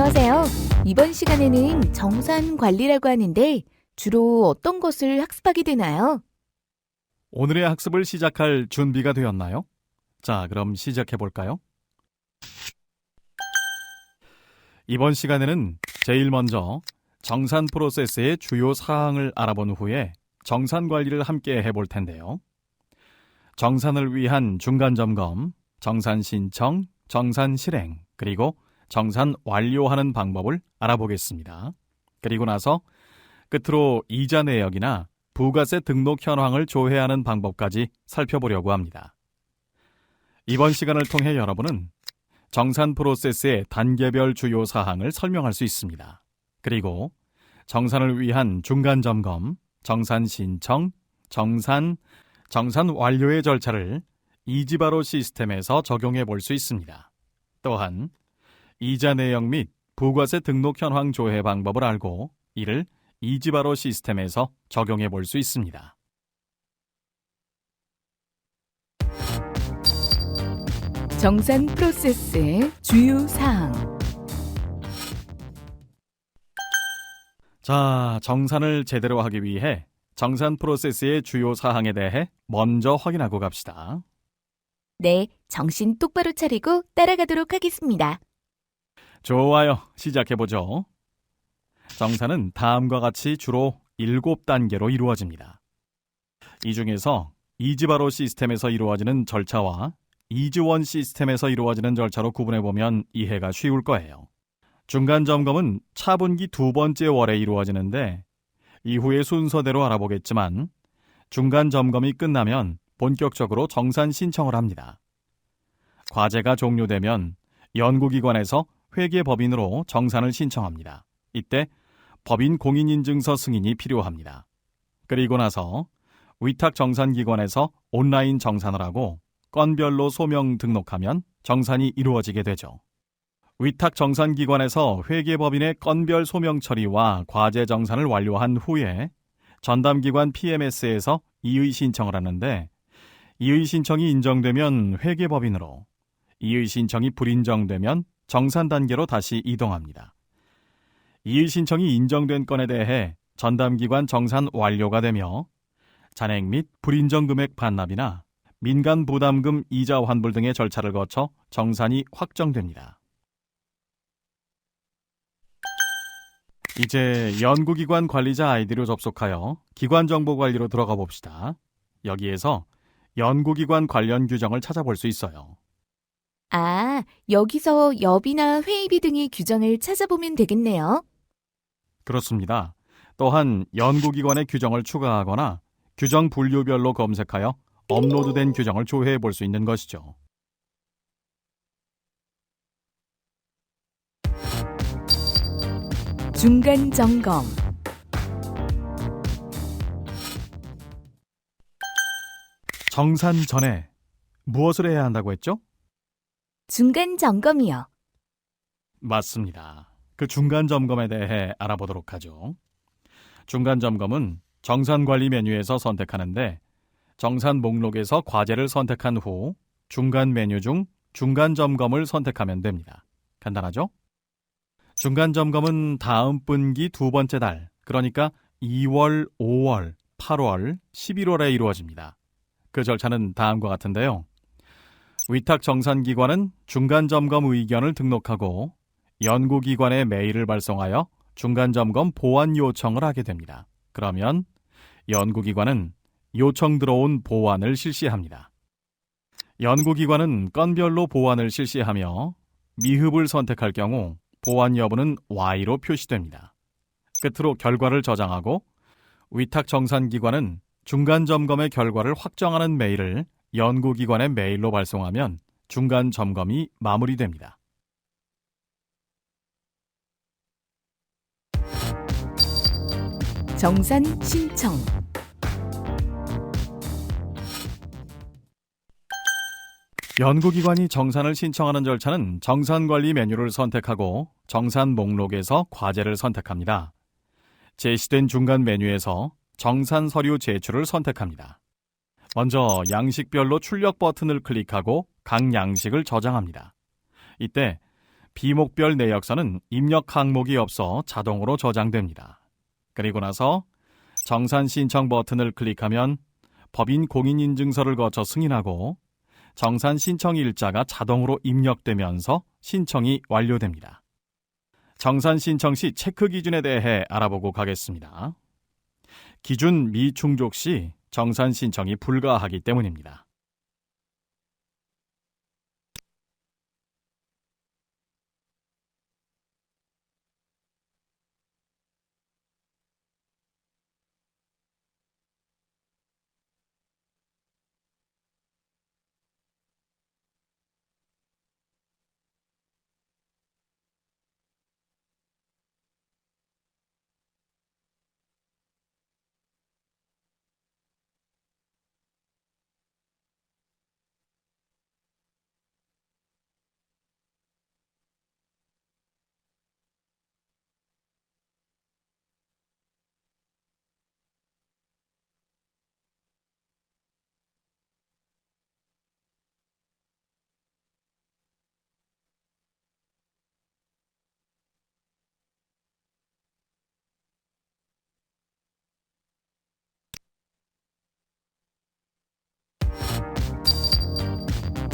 안녕하세요. 이번 시간에는 정산 관리라고 하는데 주로 어떤 것을 학습하게 되나요? 오늘의 학습을 시작할 준비가 되었나요? 자, 그럼 시작해 볼까요? 이번 시간에는 제일 먼저 정산 프로세스의 주요 사항을 알아본 후에 정산 관리를 함께 해볼 텐데요. 정산을 위한 중간 점검, 정산 신청, 정산 실행, 그리고 정산 완료하는 방법을 알아보겠습니다. 그리고 나서 끝으로 이자 내역이나 부가세 등록 현황을 조회하는 방법까지 살펴보려고 합니다. 이번 시간을 통해 여러분은 정산 프로세스의 단계별 주요 사항을 설명할 수 있습니다. 그리고 정산을 위한 중간 점검, 정산 신청, 정산, 정산 완료의 절차를 이지바로 시스템에서 적용해 볼 수 있습니다. 또한 이자 내역 및 부가세 등록 현황 조회 방법을 알고 이를 이지바로 시스템에서 적용해 볼 수 있습니다. 정산 프로세스의 주요 사항. 자, 정산을 제대로 하기 위해 정산 프로세스의 주요 사항에 대해 먼저 확인하고 갑시다. 네, 정신 똑바로 차리고 따라가도록 하겠습니다. 좋아요. 시작해보죠. 정산은 다음과 같이 주로 7단계로 이루어집니다. 이 중에서 이지바로 시스템에서 이루어지는 절차와 이지원 시스템에서 이루어지는 절차로 구분해보면 이해가 쉬울 거예요. 중간 점검은 차분기 두 번째 월에 이루어지는데 이후의 순서대로 알아보겠지만 중간 점검이 끝나면 본격적으로 정산 신청을 합니다. 과제가 종료되면 연구기관에서 회계 법인으로 정산을 신청합니다. 이때 법인 공인인증서 승인이 필요합니다. 그리고 나서 위탁 정산기관에서 온라인 정산을 하고 건별로 소명 등록하면 정산이 이루어지게 되죠. 위탁 정산기관에서 회계법인의 건별 소명 처리와 과제 정산을 완료한 후에 전담기관 PMS에서 이의 신청을 하는데 이의 신청이 인정되면 회계법인으로, 이의 신청이 불인정되면 정산 단계로 다시 이동합니다. 이의 신청이 인정된 건에 대해 전담기관 정산 완료가 되며 잔액 및 불인정 금액 반납이나 민간 부담금 이자 환불 등의 절차를 거쳐 정산이 확정됩니다. 이제 연구기관 관리자 아이디로 접속하여 기관 정보 관리로 들어가 봅시다. 여기에서 연구기관 관련 규정을 찾아볼 수 있어요. 아, 여기서 여비나 회의비 등의 규정을 찾아보면 되겠네요. 그렇습니다. 또한 연구기관의 규정을 추가하거나 규정 분류별로 검색하여 업로드된 규정을 조회해 볼 수 있는 것이죠. 중간 점검. 정산 전에 무엇을 해야 한다고 했죠? 중간 점검이요. 맞습니다. 그 중간 점검에 대해 알아보도록 하죠. 중간 점검은 정산 관리 메뉴에서 선택하는데 정산 목록에서 과제를 선택한 후 중간 메뉴 중 중간 점검을 선택하면 됩니다. 간단하죠? 중간 점검은 다음 분기 두 번째 달, 그러니까 2월, 5월, 8월, 11월에 이루어집니다. 그 절차는 다음과 같은데요. 위탁 정산기관은 중간 점검 의견을 등록하고 연구기관에 메일을 발송하여 중간 점검 보완 요청을 하게 됩니다. 그러면 연구기관은 요청 들어온 보완을 실시합니다. 연구기관은 건별로 보완을 실시하며 미흡을 선택할 경우 보완 여부는 Y로 표시됩니다. 끝으로 결과를 저장하고 위탁 정산기관은 중간 점검의 결과를 확정하는 메일을 연구기관의 메일로 발송하면 중간 점검이 마무리됩니다. 정산 신청. 연구기관이 정산을 신청하는 절차는 정산관리 메뉴를 선택하고 정산 목록에서 과제를 선택합니다. 제시된 중간 메뉴에서 정산 서류 제출을 선택합니다. 먼저 양식별로 출력 버튼을 클릭하고 각 양식을 저장합니다. 이때 비목별 내역서는 입력 항목이 없어 자동으로 저장됩니다. 그리고 나서 정산 신청 버튼을 클릭하면 법인 공인인증서를 거쳐 승인하고 정산 신청 일자가 자동으로 입력되면서 신청이 완료됩니다. 정산 신청 시 체크 기준에 대해 알아보고 가겠습니다. 기준 미충족 시 정산 신청이 불가하기 때문입니다.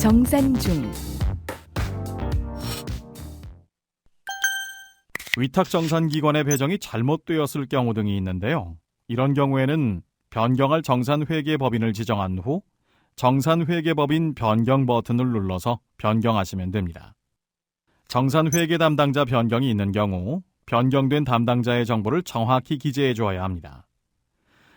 정산 중, 위탁 정산 기관의 배정이 잘못되었을 경우 등이 있는데요. 이런 경우에는 변경할 정산 회계 법인을 지정한 후 정산 회계 법인 변경 버튼을 눌러서 변경하시면 됩니다. 정산 회계 담당자 변경이 있는 경우 변경된 담당자의 정보를 정확히 기재해 주어야 합니다.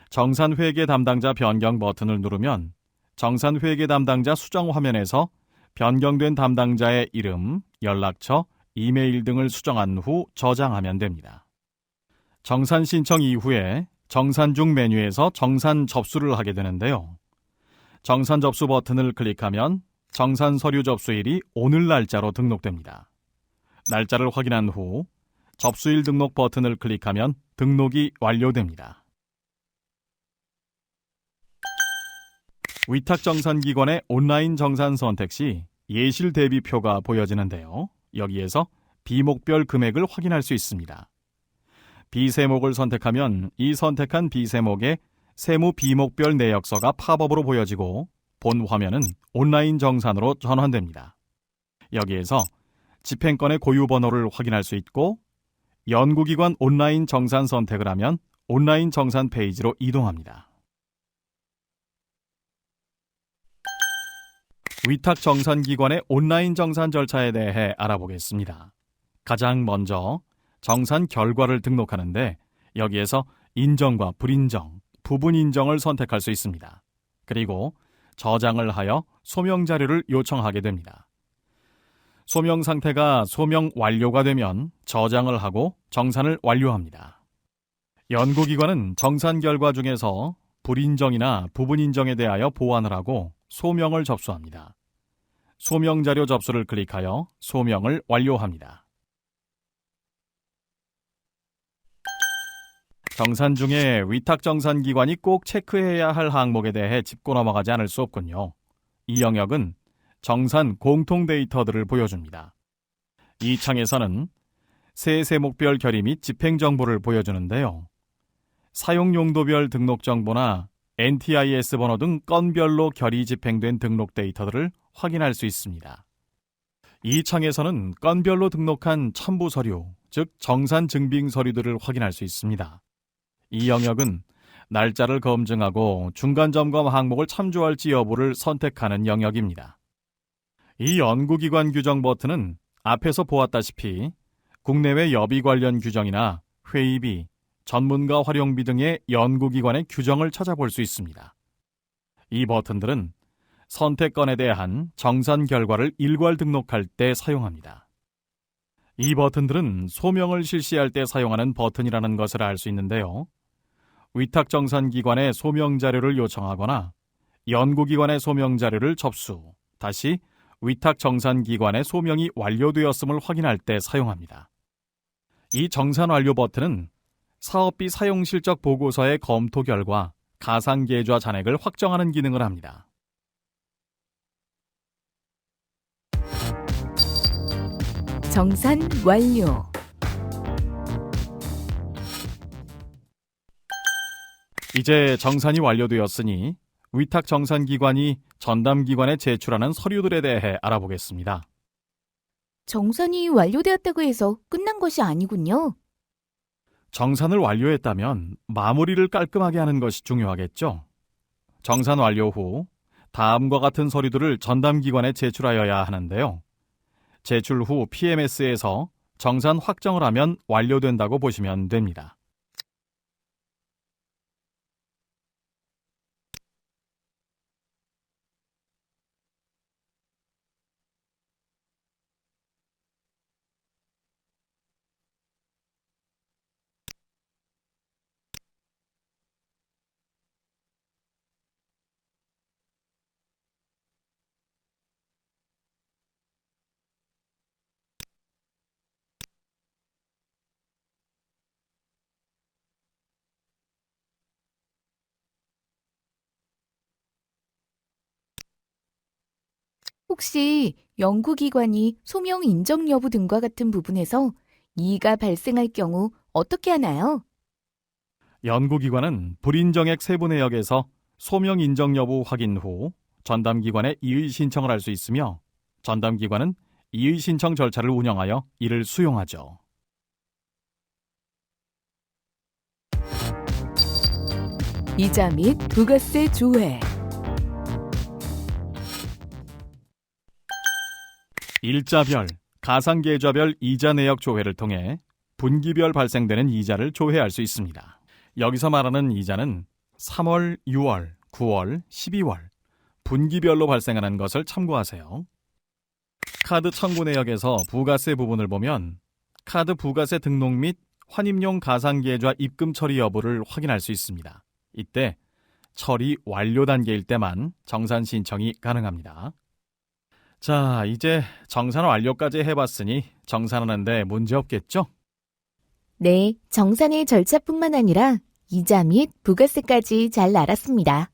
정산 회계 담당자 변경 버튼을 누르면 정산 회계 담당자 수정 화면에서 변경된 담당자의 이름, 연락처, 이메일 등을 수정한 후 저장하면 됩니다. 정산 신청 이후에 정산 중 메뉴에서 정산 접수를 하게 되는데요. 정산 접수 버튼을 클릭하면 정산 서류 접수일이 오늘 날짜로 등록됩니다. 날짜를 확인한 후 접수일 등록 버튼을 클릭하면 등록이 완료됩니다. 위탁 정산 기관의 온라인 정산 선택 시 예실 대비표가 보여지는데요. 여기에서 비목별 금액을 확인할 수 있습니다. 비세목을 선택하면 이 선택한 비세목에 세무 비목별 내역서가 팝업으로 보여지고 본 화면은 온라인 정산으로 전환됩니다. 여기에서 집행권의 고유 번호를 확인할 수 있고 연구기관 온라인 정산 선택을 하면 온라인 정산 페이지로 이동합니다. 위탁 정산 기관의 온라인 정산 절차에 대해 알아보겠습니다. 가장 먼저 정산 결과를 등록하는데 여기에서 인정과 불인정, 부분 인정을 선택할 수 있습니다. 그리고 저장을 하여 소명 자료를 요청하게 됩니다. 소명 상태가 소명 완료가 되면 저장을 하고 정산을 완료합니다. 연구기관은 정산 결과 중에서 불인정이나 부분 인정에 대하여 보완을 하고 소명을 접수합니다. 소명 자료 접수를 클릭하여 소명을 완료합니다. 정산 중에 위탁 정산 기관이 꼭 체크해야 할 항목에 대해 짚고 넘어가지 않을 수 없군요. 이 영역은 정산 공통 데이터들을 보여줍니다. 이 창에서는 세세목별 결의 및 집행 정보를 보여주는데요. 사용 용도별 등록 정보나 NTIS 번호 등 건별로 결의 집행된 등록 데이터들을 확인할 수 있습니다. 이 창에서는 건별로 등록한 첨부 서류, 즉 정산 증빙 서류들을 확인할 수 있습니다. 이 영역은 날짜를 검증하고 중간 점검 항목을 참조할지 여부를 선택하는 영역입니다. 이 연구기관 규정 버튼은 앞에서 보았다시피 국내외 여비 관련 규정이나 회의비, 전문가 활용비 등의 연구기관의 규정을 찾아볼 수 있습니다. 이 버튼들은 선택건에 대한 정산 결과를 일괄 등록할 때 사용합니다. 이 버튼들은 소명을 실시할 때 사용하는 버튼이라는 것을 알 수 있는데요. 위탁 정산 기관에 소명 자료를 요청하거나 연구기관의 소명 자료를 접수, 다시 위탁 정산 기관의 소명이 완료되었음을 확인할 때 사용합니다. 이 정산 완료 버튼은 사업비 사용 실적 보고서의 검토 결과 가상 계좌 잔액을 확정하는 기능을 합니다. 정산 완료. 이제 정산이 완료되었으니 위탁 정산 기관이 전담 기관에 제출하는 서류들에 대해 알아보겠습니다. 정산이 완료되었다고 해서 끝난 것이 아니군요. 정산을 완료했다면 마무리를 깔끔하게 하는 것이 중요하겠죠. 정산 완료 후 다음과 같은 서류들을 전담 기관에 제출하여야 하는데요. 제출 후 PMS에서 정산 확정을 하면 완료된다고 보시면 됩니다. 혹시 연구기관이 소명 인정 여부 등과 같은 부분에서 이의가 발생할 경우 어떻게 하나요? 연구기관은 불인정액 세부 내역에서 소명 인정 여부 확인 후 전담 기관에 이의 신청을 할 수 있으며 전담 기관은 이의 신청 절차를 운영하여 이를 수용하죠. 이자 및 부가세 조회. 일자별, 가상계좌별 이자 내역 조회를 통해 분기별 발생되는 이자를 조회할 수 있습니다. 여기서 말하는 이자는 3월, 6월, 9월, 12월 분기별로 발생하는 것을 참고하세요. 카드 청구 내역에서 부가세 부분을 보면 카드 부가세 등록 및 환입용 가상계좌 입금 처리 여부를 확인할 수 있습니다. 이때 처리 완료 단계일 때만 정산 신청이 가능합니다. 자, 이제 정산 완료까지 해봤으니 정산하는데 문제 없겠죠? 네, 정산의 절차뿐만 아니라 이자 및 부가세까지 잘 알았습니다.